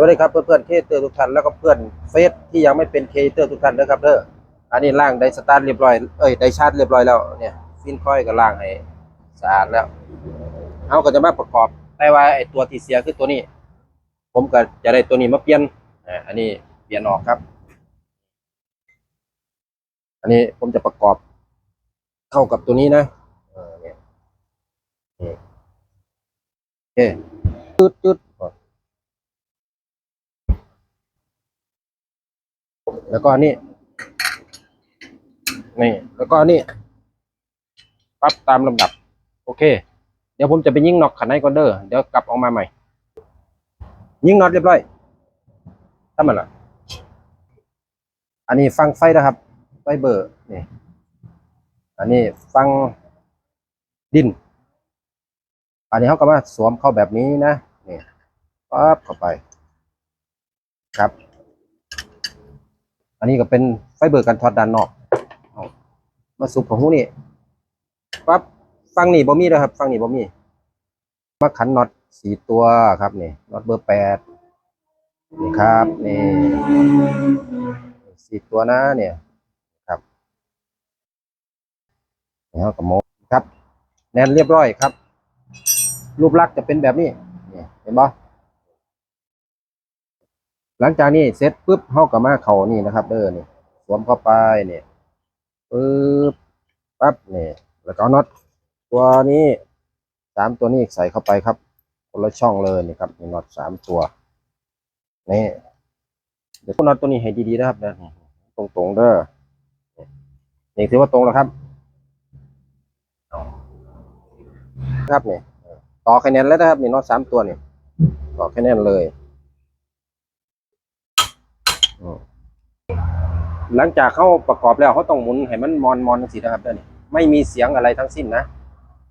สวัสดีครับเพื่อนๆเคเตอร์ทุกท่านแล้วก็เพื่อนเฟซที่ยังไม่เป็นเคเตอร์ทุกท่านนะครับเด้ออันนี้ล่างไดสตาร์ทเรียบร้อยเอ้ยไดชาร์จเรียบร้อยแล้วเนี่ยฟินค่อยก็ล่างให้สะอาดแล้วเอาก็จะมาประกอบแต่ว่าไอตัวที่เสียคือตัวนี้ ผมก็จะได้ตัวนี้มาเปลี่ยนอ่าอันนี้เปลี่ยนออกครับ อันนี้ผมจะประกอบเข้ากับตัวนี้นะเออเนี่ยนี่โอเคจุดจุด แล้วก็อันนี่ นี่ แล้วก็อันนี่ปั๊บตามลำดับ โอเค เดี๋ยวผมจะไปยิงน็อกขันในก่อนเด้อเดี๋ยวกลับออกมาใหม่ ยิงน็อตเรียบร้อยถ้ามันละอันนี้ฟังไฟนะครับ ไฟเบอร์นี่ อันนี้ฟังดิน อันนี้เขาก็มาสวมเข้าแบบนี้นะ นี่ปั๊บเข้าไป ครับ อันนี้ก็เป็นไฟเบอร์กันทอดด้านนอกเอามาสุกของหูนี่ปั๊บฟังนี่บ่มีนะครับ ฟังนี่บ่มีมาขันน็อตสี่ตัวครับนี่น็อตเบอร์แปดนี่ครับนี่สี่ตัวนะเนี่ยครับนี่เขากับโมครับ แน่นเรียบร้อยครับ รูปลักษณ์จะเป็นแบบนี้นี่เห็นบ่ หลังจากนี้เสร็จปุ๊บเขากับมาเขานี่นะครับ เด้อนี่สวมเข้าไปเนี่ยปึ๊บปั๊บนี่แล้วก็น็อตตัวนี้สามตัวนี้ใส่เข้าไปครับ คนละช่องเลยนี่ครับมีน็อตสามตัวนี่เดี๋ยวพวน็อตตัวนี้ให้ดีๆนะครับนะตรงๆเด้อนี่ถือว่าตรงแล้วครับครับเนี่ยต่อคะแนนแล้วนะครับนี่น็อตสามตัวเนี่ยต่อคะแนนเลย หลังจากเข้าประกอบแล้วเขาต้องหมุนให้มันมอนมอนสินะครับเด้อนี่ไม่มีเสียงอะไรทั้งสิ้นนะ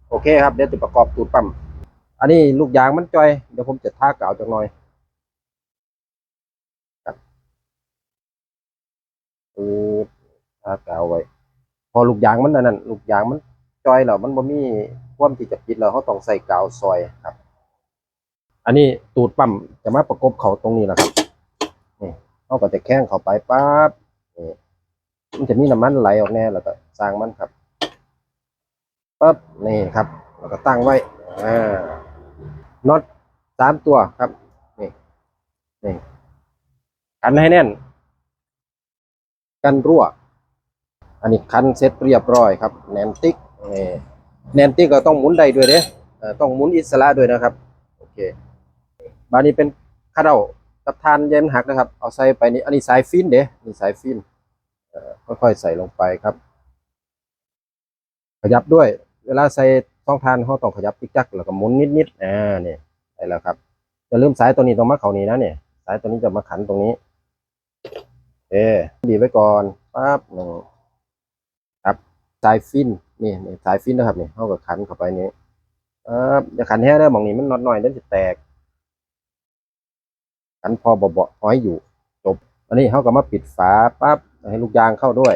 โอเคครับเดี๋ยวจะประกอบตูดปั๊มอันนี้ลูกยางมันจอย เดี๋ยวผมจะท่ากาวจักหน่อยอือท่ากาวไว้ พอลูกยางมันนั่นนั่นลูกยางมันจอยแล้วมันบ่มีความที่จะปิดแล้วเขาต้องใส่กาวซอยครับ อันนี้ตูดปั๊มจะมาประกบเขาตรงนี้แหละครับ เขาก็จะแข้งเข้าไปปั๊บนี่มันจะมีน้ำมันไหลออกแน่แล้วก็สร้างมันครับปั๊บนี่ครับแล้วก็ตั้งไว้อ่าน็อตสามตัวครับนี่นี่กันให้แน่น กันรั่ว อันนี้คันเสร็จเรียบร้อยครับ แนนติกนี่แนนติกก็ต้องหมุนได้ด้วยเด้ต้องหมุนอิสระด้วยนะครับ โอเคบานนี้เป็นคาเดา กับทานเย็นหักนะครับ เอาใส่ไปนี่อันนี้สายฟินเด้นี่สายฟินค่อยๆใส่ลงไปครับ ขยับด้วย เวลาใส่ช่องทานเขาต้องขยับติ๊กจักแล้วก็หมุนนิดๆอ่าเนี่ยได้แล้วครับอย่าลืมสายตัวนี้ต้องมาเขานี้นะเนี่ย สายตัวนี้จะมาขันตรงนี้เอบีไว้ก่อนปั๊บหนึ่งครับสายฟินนี่นี่สายฟินนะครับนี่เขาก็ขันเข้าไปนี้ปั๊บอย่าขันแห้งนะมองนี้มันน็อตหน่อยเดี๋ยวจะแตก ขันพอเบาๆพอให้อยู่ จบ อันนี้เขาก็มาปิดฝาปั๊บให้ลูกยางเข้าด้วย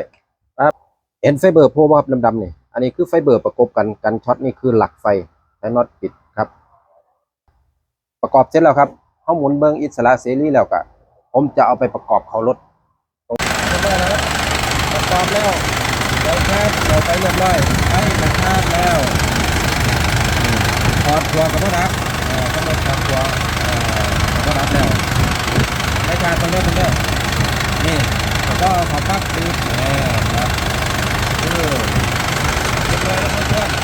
ปั๊บเห็นไฟเบอร์โพว่าดำๆนี่อันนี้คือไฟเบอร์ประกบกันกันช็อตนี่คือหลักไฟใช้น็อตปิดครับ ประกอบเสร็จแล้วครับเขาหมุนเบิ้งอิสระเสรีแล้วก็ผมจะเอาไปประกอบเขารถประกอบแล้วเราชาร์จเราไปเรียบร้อยไปมาชาร์จแล้วถอดตัวกับพ่อรับก็ไม่ถอดตัวกับพ่อรับแล้ว ไม่ชาตรงเด้อตรงเด้นี่แล้วก็ขอพักดูเออครับเออเรียบร้อยแล้วเพื่อน